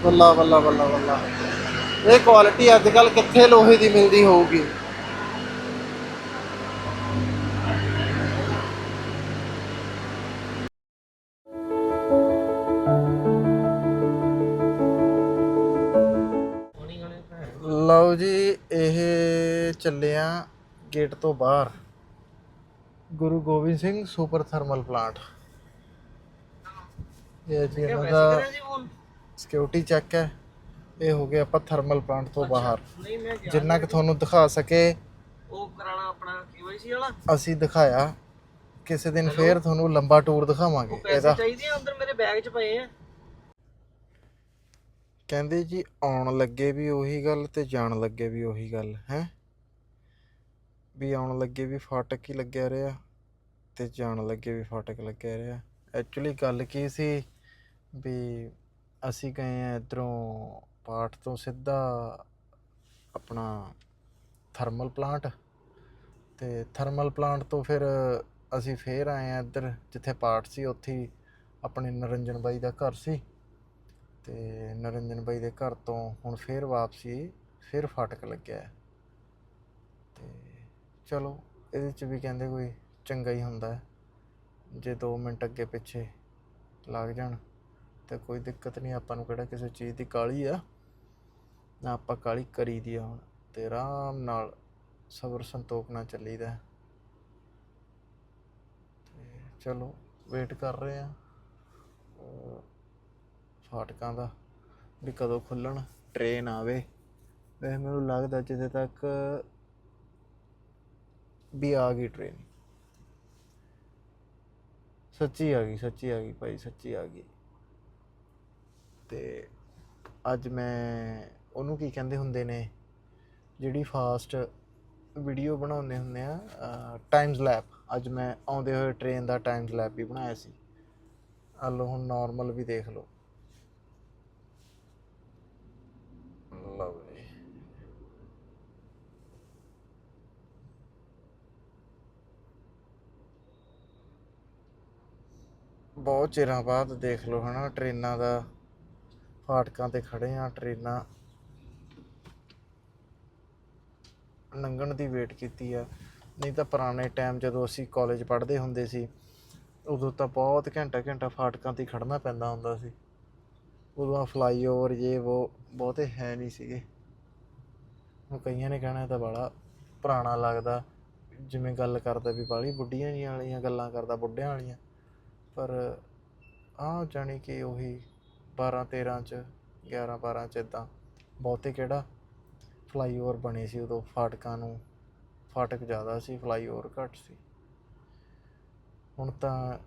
ਬੱਲਾ ਬੱਲਾ ਬੱਲਾ ਬੱਲਾ। ਇਹ ਕੁਆਲਿਟੀ ਅੱਜ ਕੱਲ ਕਿੱਥੇ ਲੋਹੇ ਦੀ ਮਿਲਦੀ ਹੋਊਗੀ? ਲਓ ਜੀ, ਇਹ ਚੱਲਿਆ ਗੇਟ ਤੋਂ ਬਾਹਰ। Guru Gobind Singh super thermal plant. ਇਹ ਜੀ ਇਹਨਾਂ ਦਾ ਸਿਕਿਉਰਿਟੀ ਚੈੱਕ ਹੈ। ਇਹ ਹੋ ਗਿਆ ਆਪਾਂ ਥਰਮਲ ਪਲਾਂਟ ਤੋਂ ਬਾਹਰ। ਜਿੰਨਾ ਕਿ ਤੁਹਾਨੂੰ ਦਿਖਾ ਸਕੇ ਉਹ ਕਰਾਣਾ ਆਪਣਾ KYC ਵਾਲਾ? ਅਸੀਂ ਦਿਖਾਇਆ। ਕਿਸੇ ਦਿਨ ਫੇਰ ਤੁਹਾਨੂੰ ਲੰਬਾ ਟੂਰ ਦਿਖਾਵਾਂਗੇ। ਇਹਦਾ ਚਾਹੀਦੇ ਆ ਅੰਦਰ ਮੇਰੇ ਬੈਗ 'ਚ ਪਏ ਆ। ਕਹਿੰਦੇ ਜੀ ਆਉਣ ਲੱਗੇ ਵੀ ਉਹੀ ਗੱਲ ਤੇ ਜਾਣ ਲੱਗੇ ਵੀ ਉਹੀ ਗੱਲ ਹੈ? ਵੀ ਆਉਣ ਲੱਗੇ ਵੀ ਫਾਟਕ ਹੀ ਲੱਗਿਆ ਰਿਹਾ ਤੇ ਜਾਣ ਲੱਗੇ ਵੀ ਫਾਟਕ ਲੱਗਿਆ ਰਿਹਾ। ਐਕਚੁਅਲੀ ਗੱਲ ਕੀ ਸੀ ਵੀ ਅਸੀਂ ਗਏ ਆ ਇਧਰੋਂ ਪਾਠ ਤੋਂ ਸਿੱਧਾ ਆਪਣਾ ਥਰਮਲ ਪਲਾਂਟ ਤੇ ਥਰਮਲ ਪਲਾਂਟ ਤੋਂ ਫਿਰ ਅਸੀਂ ਫੇਰ ਆਏ ਆ ਇੱਧਰ ਜਿੱਥੇ ਪਾਠ ਸੀ, ਉੱਥੇ ਆਪਣੇ ਨਰਿੰਜਨ ਬਾਈ ਦਾ ਘਰ ਸੀ ਤੇ ਨਰਿੰਜਨ ਬਾਈ ਦੇ ਘਰ ਤੋਂ ਹੁਣ ਫੇਰ ਵਾਪਸੀ, ਫੇਰ ਫਾਟਕ ਲੱਗਿਆ। ਚਲੋ, ਇਹਦੇ ਚ ਵੀ ਕਹਿੰਦੇ ਕੋਈ ਚੰਗਾ ਹੀ ਹੁੰਦਾ ਹੈ। ਜੇ 2 ਮਿੰਟ ਅੱਗੇ ਪਿੱਛੇ ਲੱਗ ਜਾਣ, ਤਾਂ ਕੋਈ ਦਿੱਕਤ ਨਹੀਂ, ਆਪਾਂ ਨੂੰ ਕਿਹੜਾ ਕਿਸੇ ਚੀਜ਼ ਦੀ ਕਾਲੀ ਆ। ਨਾ ਆਪਾਂ ਕਾਲੀ ਕਰੀ ਦੀ ਆ ਹੁਣ, ਤੇ ਆਰਾਮ ਨਾਲ ਸਬਰ ਸੰਤੋਖ ਨਾਲ ਚੱਲੀਦਾ ਹੈ। ਤੇ ਚਲੋ ਵੇਟ ਕਰ ਰਹੇ ਆ ਫਾਟਕਾਂ ਦਾ ਵੀ ਕਦੋਂ ਖੁੱਲਣ ਟ੍ਰੇਨ ਆਵੇ। ਵੈਸੇ ਮੈਨੂੰ ਲੱਗਦਾ ਜਿੱਦੇ ਤੱਕ ਵੀ ਆ ਗਈ ਟ੍ਰੇਨ ਸੱਚੀ ਆ ਗਈ, ਸੱਚੀ ਆ ਗਈ ਭਾਈ, ਸੱਚੀ ਆ ਗਈ। ਤੇ ਅੱਜ ਮੈਂ, ਉਹਨੂੰ ਕੀ ਕਹਿੰਦੇ ਹੁੰਦੇ ਨੇ, ਜਿਹੜੀ ਫਾਸਟ ਵੀਡੀਓ ਬਣਾਉਂਦੇ ਹੁੰਦੇ ਆ ਟਾਈਮਸ ਲੈਪ ਅੱਜ ਮੈਂ ਆਉਂਦੇ ਹੋਏ ਟ੍ਰੇਨ ਦਾ ਟਾਈਮਸ ਲੈਪ ਵੀ ਬਣਾਇਆ ਸੀ। ਆ ਲਓ, ਹੁਣ ਨਾਰਮਲ ਵੀ ਦੇਖ ਲਓ। ਲਓ ਜੀ ਬਹੁਤ ਚਿਰਾਂ ਬਾਅਦ ਦੇਖ ਲਓ ਹਨਾ, ਟ੍ਰੇਨਾਂ ਦਾ ਫਾਟਕਾਂ ਤੇ ਖੜੇ ਆ, ਟ੍ਰੇਨਾਂ ਲੰਘਣ ਦੀ ਵੇਟ ਕੀਤੀ ਆ। ਨਹੀਂ ਤਾਂ ਪੁਰਾਣੇ ਟਾਈਮ ਜਦੋਂ ਅਸੀਂ ਕਾਲਜ ਪੜ੍ਹਦੇ ਹੁੰਦੇ ਸੀ, ਉਦੋਂ ਤਾਂ ਬਹੁਤ ਘੰਟਾ ਘੰਟਾ ਫਾਟਕਾਂ ਤੇ ਹੀ ਖੜਨਾ ਪੈਂਦਾ ਹੁੰਦਾ ਸੀ। ਉਦੋਂ ਫਲਾਈਓਵਰ ਇਹ ਉਹ ਬਹੁਤੇ ਹੈ ਨਹੀਂ ਸੀਗੇ। ਹੁਣ ਕਈਆਂ ਨੇ ਕਹਿਣਾ ਤਾਂ ਬੜਾ ਪੁਰਾਣਾ ਲੱਗਦਾ, ਜਿਵੇਂ ਗੱਲ ਕਰਦਾ ਵੀ ਬਾਲੀ ਬੁੱਢੀਆਂ ਜੀਆਂ ਵਾਲੀਆਂ ਗੱਲਾਂ ਕਰਦਾ, ਬੁੱਢਿਆਂ ਵਾਲੀਆਂ। ਪਰ ਆ ਜਾਣੀ ਕਿ ਉਹੀ 12 13 ਚ 11 12 ਚ ਇਦਾਂ ਬਹੁਤੇ ਕਿਹੜਾ ਫਲਾਈਓਵਰ ਬਣੇ ਸੀ ਉਦੋਂ, ਫਾਟਕਾਂ ਨੂੰ। ਫਾਟਕ ਜ਼ਿਆਦਾ ਸੀ ਫਲਾਈਓਵਰ ਘੱਟ ਸੀ। ਹੁਣ ਤਾਂ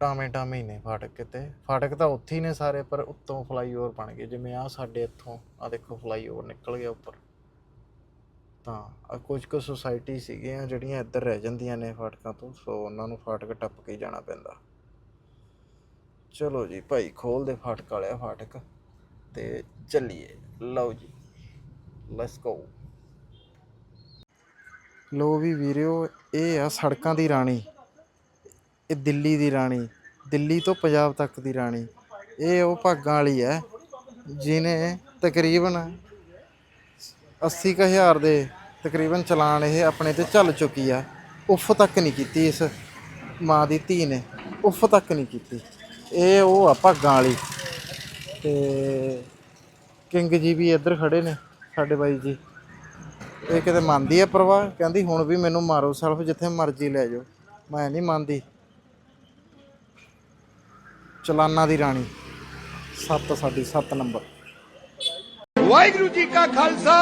ਟਾਵੇਂ ਟਾਵੇਂ ਹੀ ਨੇ ਫਾਟਕ ਕਿਤੇ। ਫਾਟਕ ਤਾਂ ਉੱਥੇ ਹੀ ਨੇ ਸਾਰੇ, ਪਰ ਉੱਤੋਂ ਫਲਾਈਓਵਰ ਬਣ ਗਏ। ਜਿਵੇਂ ਆ ਸਾਡੇ ਇੱਥੋਂ ਆ ਦੇਖੋ ਫਲਾਈਓਵਰ ਨਿਕਲ ਗਿਆ ਉੱਪਰ। ਤਾਂ ਕੁਝ ਕੁ ਸੁਸਾਇਟੀ ਸੀਗੀਆਂ ਜਿਹੜੀਆਂ ਇੱਧਰ ਰਹਿ ਜਾਂਦੀਆਂ ਨੇ ਫਾਟਕਾਂ ਤੋਂ, ਸੋ ਉਹਨਾਂ ਨੂੰ ਫਾਟਕ ਟੱਪ ਕੇ ਜਾਣਾ ਪੈਂਦਾ। ਚਲੋ ਜੀ ਭਾਈ, ਖੋਲ ਦੇ ਫਾਟਕ ਵਾਲਿਆ ਫਾਟਕ ਤੇ ਚੱਲੀਏ। ਲਓ ਜੀ ਲੈਟਸ ਗੋ ਲੋ ਵੀ ਵੀਰਿਓ, ਇਹ ਆ ਸੜਕਾਂ ਦੀ ਰਾਣੀ। ਇਹ ਦਿੱਲੀ ਦੀ ਰਾਣੀ, ਦਿੱਲੀ ਤੋਂ ਪੰਜਾਬ ਤੱਕ ਦੀ ਰਾਣੀ। ਇਹ ਉਹ ਭਾਗਾਂ ਵਾਲੀ ਹੈ ਜਿਨੇ ਤਕਰੀਬਨ 80 ਕੁ ਹਜ਼ਾਰ ਦੇ ਤਕਰੀਬਨ ਚਲਾਨ ਇਹ ਆਪਣੇ ਤੇ ਚੱਲ ਚੁੱਕੀ ਆ। ਉਫ ਤੱਕ ਨਹੀਂ ਕੀਤੀ ਇਸ ਮਾਂ ਦੀ ਧੀ ਨੇ। ਉਫ ਤੱਕ ਨਹੀਂ ਕੀਤੀ। ਇਹ ਉਹ ਆ ਭਾਗਾਂ ਵਾਲੀ। ਤੇ ਕਿੰਗ ਜੀ ਵੀ ਇੱਧਰ ਖੜੇ ਨੇ ਸਾਡੇ ਬਾਈ ਜੀ। ਇਹ ਕਿਤੇ ਮੰਨਦੀ ਆ ਪਰਵਾਹ? ਕਹਿੰਦੀ, ਹੁਣ ਵੀ ਮੈਨੂੰ ਮਾਰੋ ਸੈਲਫ, ਜਿੱਥੇ ਮਰਜ਼ੀ ਲੈ ਜਾਓ। ਮੈਂ ਨਹੀਂ ਮੰਨਦੀ। ਚਲਾਨਾ ਦੀ ਰਾਣੀ। ਸੱਤ, ਸਾਡੀ 7 ਨੰਬਰ। ਵਾਹਿਗੁਰੂ ਜੀ ਕਾ ਖਾਲਸਾ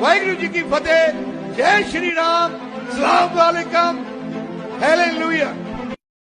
ਵਾਹਿਗੁਰੂ ਜੀ ਕੀ ਫਤਿਹ ਜੈ ਸ਼੍ਰੀ ਰਾਮ ਸਲਾਮ ਵਾਲੇਕਮ ਹਾਲੇਲੂਇਆ